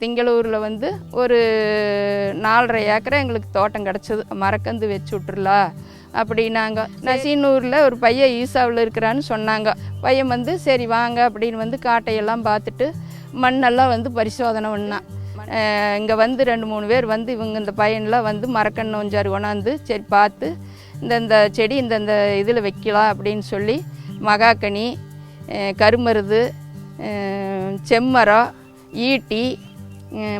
திங்களூரில் வந்து ஒரு நாலரை ஏக்கரை எங்களுக்கு தோட்டம் கிடச்சிது. மரக்கந்து வச்சு விட்ருலாம் அப்படின்னாங்க. நசீனூரில் ஒரு பையன் ஈசாவில் இருக்கிறான்னு சொன்னாங்க. பையன் வந்து சரி வாங்க அப்படின்னு வந்து காட்டையெல்லாம் பார்த்துட்டு மண்ணெல்லாம் வந்து பரிசோதனை பண்ணான். இங்கே வந்து ரெண்டு மூணு பேர் வந்து இவங்க இந்த பையன்லாம் வந்து மரக்கன்று ஒஞ்சாறு கொண்டாந்து சரி பார்த்து இந்த இந்த செடி இந்தந்த இதில் வைக்கலாம் அப்படின்னு சொல்லி மகாக்கனி கருமருது செம்மரம் ஈட்டி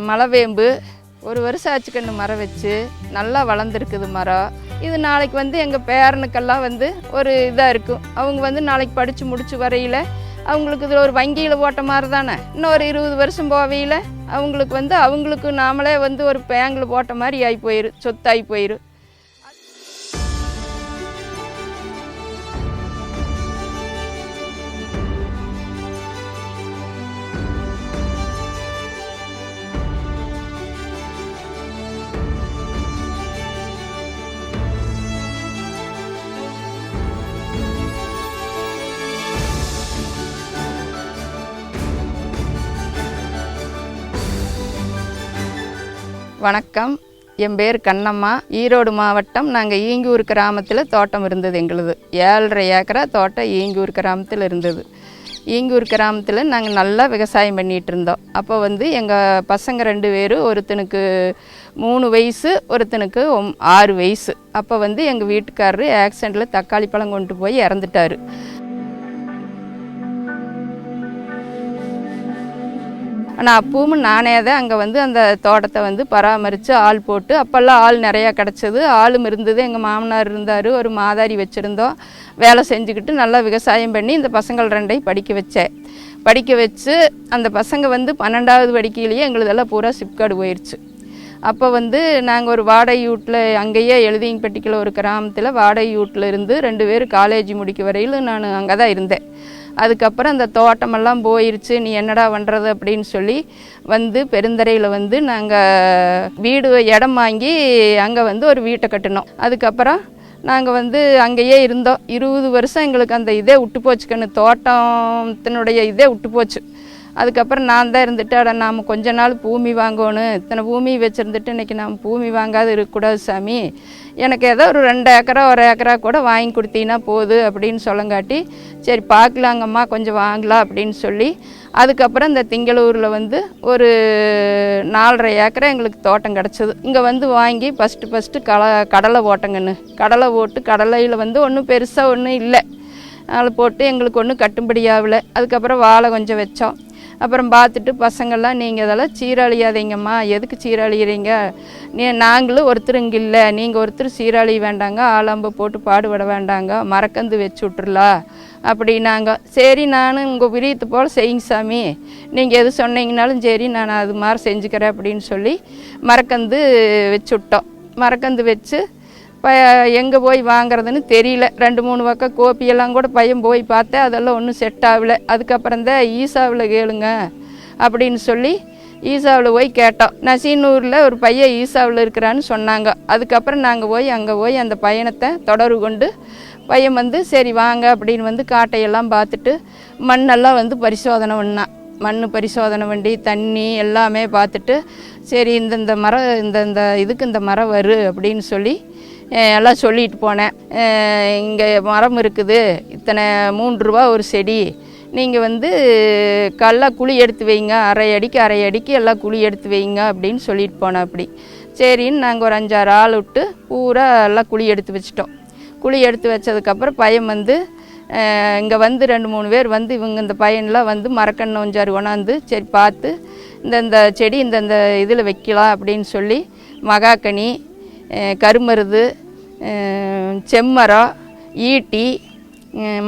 மலவேம்பு ஒரு வருஷம் ஆச்சு கன்று மரம் வச்சு நல்லா வளர்ந்துருக்குது மரம். இது நாளைக்கு வந்து எங்கள் பேரனுக்கெல்லாம் வந்து ஒரு இதாக இருக்கும். அவங்க வந்து நாளைக்கு படித்து முடிச்சு வரையில் அவங்களுக்கு இதில் ஒரு வங்கியில் போட்ட மாதிரி தானே. இன்னும் ஒரு இருபது வருஷம் போவையில் அவங்களுக்கு வந்து அவங்களுக்கு நாமளே வந்து ஒரு பேங்கில் போட்ட மாதிரி ஆகி போயிடும் சொத்தாகி போயிடும் வணக்கம். என் பேர் கண்ணம்மா. ஈரோடு மாவட்டம் நாங்கள் ஈங்கூர் கிராமத்தில் தோட்டம் இருந்தது எங்களுது. ஏழரை ஏக்கரா தோட்டம் ஈங்கூர் கிராமத்தில் இருந்தது. ஈங்கூர் கிராமத்தில் நாங்கள் நல்லா விவசாயம் பண்ணிகிட்டு இருந்தோம். அப்போ வந்து எங்கள் பசங்க ரெண்டு பேரும் ஒருத்தனுக்கு மூணு வயசு ஒருத்தனுக்கு ஆறு வயசு. அப்போ வந்து எங்கள் வீட்டுக்காரரு ஆக்சிடெண்ட்டில் தக்காளி பழம் கொண்டு போய் இறந்துட்டாரு. ஆனால் அப்பவும் நானே தான் அங்கே வந்து அந்த தோட்டத்தை வந்து பராமரித்து ஆள் போட்டு அப்போல்லாம் ஆள் நிறையா கிடச்சது. ஆளும் இருந்தது. எங்கள் மாமனார் இருந்தார். ஒரு மாதாரி வச்சுருந்தோம். வேலை செஞ்சுக்கிட்டு நல்லா விவசாயம் பண்ணி இந்த பசங்கள் ரெண்டையும் படிக்க வச்சேன். படிக்க வச்சு அந்த பசங்க வந்து பன்னெண்டாவது படிக்கையிலேயே எங்களுதெல்லாம் பூரா சிப்காடு போயிடுச்சு அப்போ வந்து நாங்கள் ஒரு வாடகை வீட்டில் அங்கேயே எழுதியம்பட்டிக்கில் ஒரு கிராமத்தில் வாடகை வீட்டில் இருந்து ரெண்டு பேர் காலேஜ் முடிக்க வரையிலும் நான் அங்கே தான் இருந்தேன். அதுக்கப்புறம் அந்த தோட்டமெல்லாம் போயிருச்சு நீ என்னடா பண்ணுறது அப்படின்னு சொல்லி வந்து பெருந்தரையில் வந்து நாங்கள் வீடு இடம் வாங்கி அங்கே வந்து ஒரு வீட்டை கட்டினோம். அதுக்கப்புறம் நாங்கள் வந்து அங்கேயே இருந்தோம். இருபது வருஷம் எங்களுக்கு அந்த இதே விட்டு போச்சுக்கன்னு தோட்டத்தினுடைய இதே விட்டு போச்சு அதுக்கப்புறம் நான் தான் இருந்துட்டு அட நாம் கொஞ்ச நாள் பூமி வாங்கணும் இத்தனை பூமி வச்சுருந்துட்டு இன்றைக்கி நாம் பூமி வாங்காது இருக்கக்கூடாது சாமி. எனக்கு ஏதோ ஒரு ரெண்டு ஏக்கரா ஒரு ஏக்கரா கூட வாங்கி கொடுத்தீங்கன்னா போகுது அப்படின்னு சொல்லங்காட்டி சரி பார்க்கலாங்கம்மா கொஞ்சம் வாங்கலாம் அப்படின்னு சொல்லி அதுக்கப்புறம் இந்த திங்களூரில் வந்து ஒரு நாலரை ஏக்கரை எங்களுக்கு தோட்டம் கிடச்சிது. இங்கே வந்து வாங்கி ஃபஸ்ட்டு ஃபஸ்ட்டு கல கடலை ஓட்டங்கன்னு. கடலை ஓட்டு கடலையில் வந்து ஒன்றும் பெருசாக ஒன்றும் இல்லை. அதில் போட்டு எங்களுக்கு ஒன்றும் கட்டும்படியாகல அதுக்கப்புறம் வாழை கொஞ்சம் வச்சோம். அப்புறம் பார்த்துட்டு பசங்கள்லாம் நீங்கள் இதெல்லாம் சீரழியாதீங்கம்மா. எதுக்கு சீரழிகிறீங்க நீ நாங்களும் ஒருத்தர் இங்கே இல்லை. நீங்கள் ஒருத்தர் சீரழிய வேண்டாங்க. ஆலாம்பு போட்டு பாடுபட வேண்டாங்க. மறக்கந்து வச்சு விட்றலாம் அப்படின்னாங்க. சரி நானும் உங்கள் விரியத்து போல் செய்யுங்க சாமி. நீங்கள் எது சொன்னீங்கனாலும் சரி நான் அது மாதிரி செஞ்சுக்கிறேன். அப்படின்னு சொல்லி மறக்கந்து வச்சு விட்டோம். மறக்கந்து வச்சு எங்கே போய் வாங்குறதுன்னு தெரியல. ரெண்டு மூணு பக்கம் கோப்பியெல்லாம் கூட பையன் போய் பார்த்தேன். அதெல்லாம் ஒன்றும் செட் ஆகலை. அதுக்கப்புறம் தான் ஈசாவில் கேளுங்க அப்படின்னு சொல்லி ஈசாவில் போய் கேட்டோம். நசீனூரில் ஒரு பையன் ஈசாவில் இருக்கிறான்னு சொன்னாங்க. அதுக்கப்புறம் நாங்கள் போய் அங்கே போய் அந்த பயணத்தை தொடர்பு கொண்டு பையன் வந்து சரி வாங்க அப்படின்னு வந்து காட்டையெல்லாம் பார்த்துட்டு மண்ணெல்லாம் வந்து பரிசோதனை பண்ணான் மண் பரிசோதனை பண்ணி தண்ணி எல்லாமே பார்த்துட்டு சரி இந்தந்த மரம் இந்தந்த இதுக்கு இந்த மரம் வரு அப்படின்னு சொல்லி எல்லாம் சொல்லிட்டு போனேன். இங்கே மரம் இருக்குது. இத்தனை மூன்று ரூபா ஒரு செடி. நீங்கள் வந்து கல்லாக குழி எடுத்து வைங்க. அரை அடிக்கு அரை அடிக்கு எல்லாம் குழி எடுத்து வைங்க அப்படின்னு சொல்லிட்டு போனேன் அப்படி. சரின்னு நாங்கள் ஒரு அஞ்சாறு ஆள் விட்டு பூரா எல்லாம் குழி எடுத்து வச்சிட்டோம். குழி எடுத்து வச்சதுக்கப்புறம் பையன் வந்து இங்கே வந்து ரெண்டு மூணு பேர் வந்து இவங்க இந்த பையன்லாம் வந்து மரக்கண்ணை ஒஞ்சாறு கொண்டாந்து சரி பார்த்து இந்தந்த செடி இந்தந்த இதில் வைக்கலாம் அப்படின்னு சொல்லி மகாக்கனி கருமருது செம்மரம் ஈட்டி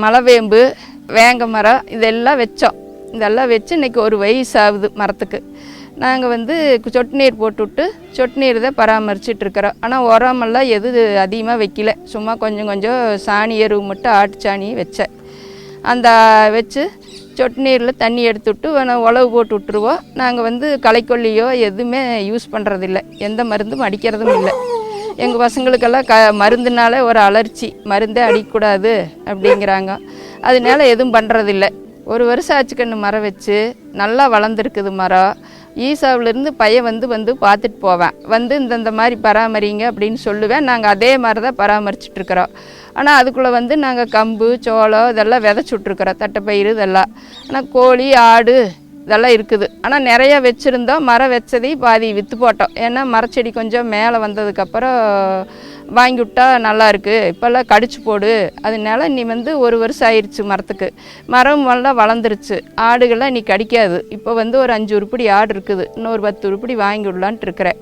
மலவேம்பு வேங்க மரம் இதெல்லாம் வச்சோம். இதெல்லாம் வச்சு இன்றைக்கி ஒரு வயசு ஆகுது மரத்துக்கு. நாங்கள் வந்து சொட்டு நீர் போட்டுவிட்டு சொட்டு நீர் தான் பராமரிச்சிட்டு இருக்கிறோம். ஆனால் உரமெல்லாம் எது அதிகமாக வைக்கல. சும்மா கொஞ்சம் கொஞ்சம் சாணி எருவு மட்டும் ஆட்டு சாணி வச்சேன். அந்த வச்சு சொட்டு நீரில் தண்ணி எடுத்துவிட்டு நான் உழவு போட்டு விட்டுருவோம். நாங்கள் வந்து களைக்கொல்லியோ எதுவுமே யூஸ் பண்ணுறதில்ல எந்த மருந்தும் அடிக்கிறதும் இல்லை. எங்கள் பசங்களுக்கெல்லாம் க மருந்துனாலே ஒரு அலர்ச்சி. மருந்தே அடிக்கக்கூடாது அப்படிங்கிறாங்க. அதனால எதுவும் பண்ணுறதில்ல ஒரு வருஷம் ஆச்சு கன்று மரம் வச்சு. நல்லா வளர்ந்துருக்குது மரம். ஈசாவிலேருந்து பையன் வந்து வந்து பார்த்துட்டு போவேன். வந்து இந்தந்த மாதிரி பராமரிங்க அப்படின்னு சொல்லுவேன். நாங்கள் அதே மாதிரி தான் பராமரிச்சிட்ருக்குறோம் ஆனால் அதுக்குள்ளே வந்து நாங்கள் கம்பு சோளம் இதெல்லாம் விதைச்சி விட்ருக்குறோம் தட்டைப்பயிறு இதெல்லாம். ஆனால் கோழி ஆடு இதெல்லாம் இருக்குது. ஆனால் நிறைய வச்சுருந்தோம் மரம் வச்சதையும் பாதி விற்று போட்டோம். ஏன்னா மரச்செடி கொஞ்சம் மேலே வந்ததுக்கப்புறம் வாங்கி விட்டா நல்லாயிருக்கு இப்போல்லாம் கடிச்சு போடு. அதனால நீ வந்து ஒரு வருஷம் ஆயிடுச்சு மரத்துக்கு. மரம் எல்லாம் வளர்ந்துருச்சு. ஆடுகள்லாம் நீ கடிக்காது. இப்போ வந்து ஒரு அஞ்சு உருப்படி ஆடு இருக்குது. இன்னொரு பத்து உருப்படி வாங்கி விடலான்ட்டு இருக்கிறேன்.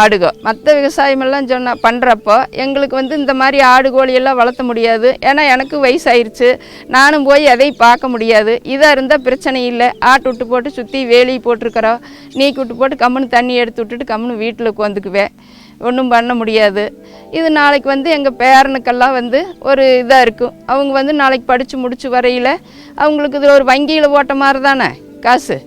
ஆடுகோ. மற்ற விவசாயமெல்லாம் சொன்ன பண்ணுறப்போ எங்களுக்கு வந்து இந்த மாதிரி ஆடு கோழியெல்லாம் வளர்த்த முடியாது. ஏன்னா எனக்கு வயசாயிருச்சு. நானும் போய் எதையும் பார்க்க முடியாது. இதாக இருந்தால் பிரச்சனை இல்லை. ஆட்டு விட்டு போட்டு சுற்றி வேலி போட்டிருக்கிறோம் நீக்கி விட்டு போட்டு கம்முன்னு தண்ணி எடுத்து விட்டுட்டு கம்முன்னு வீட்டில் உட்காந்துக்குவேன் ஒன்றும் பண்ண முடியாது. இது நாளைக்கு வந்து எங்கள் பேரனுக்கெல்லாம் வந்து ஒரு இதாக இருக்கும். அவங்க வந்து நாளைக்கு படித்து முடிச்சு வரையில் அவங்களுக்கு இது ஒரு வங்கியில் ஓட்ட மாதிரி தானே? காசு.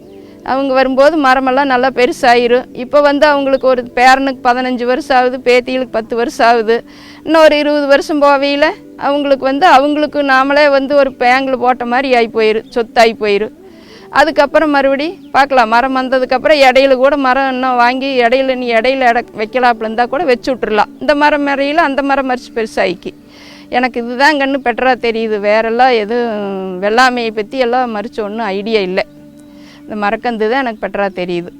அவங்க வரும்போது மரமெல்லாம் நல்லா பெருசாயிரும் இப்போ வந்து அவங்களுக்கு ஒரு பேரனுக்கு பதினஞ்சு வருஷம் ஆகுது பேத்திகளுக்கு பத்து வருஷம் ஆகுது. இன்னும் ஒரு இருபது வருஷம் போவையில் அவங்களுக்கு வந்து அவங்களுக்கு நாமளே வந்து ஒரு பேங்கில் போட்ட மாதிரி ஆகி போயிடும் சொத்தாகி போயிடும் அதுக்கப்புறம் மறுபடி பார்க்கலாம். மரம் வந்ததுக்கப்புறம் இடையில கூட மரம் இன்னும் வாங்கி இடையில நீ இடையில இட வைக்கலாப்புல இருந்தால் கூட வச்சு விட்ருலாம் இந்த மரம் மறையில் அந்த மரம் மறிச்சு பெருசாகி எனக்கு இதுதான் கண்ணு பெட்டராக தெரியுது. வேறெல்லாம் எதுவும் வெள்ளாமையை பற்றி எல்லாம் மறிச்சு ஒன்றும் ஐடியா இல்லை. இந்த மரக்கந்து தான் எனக்கு பெட்டராக தெரியுது.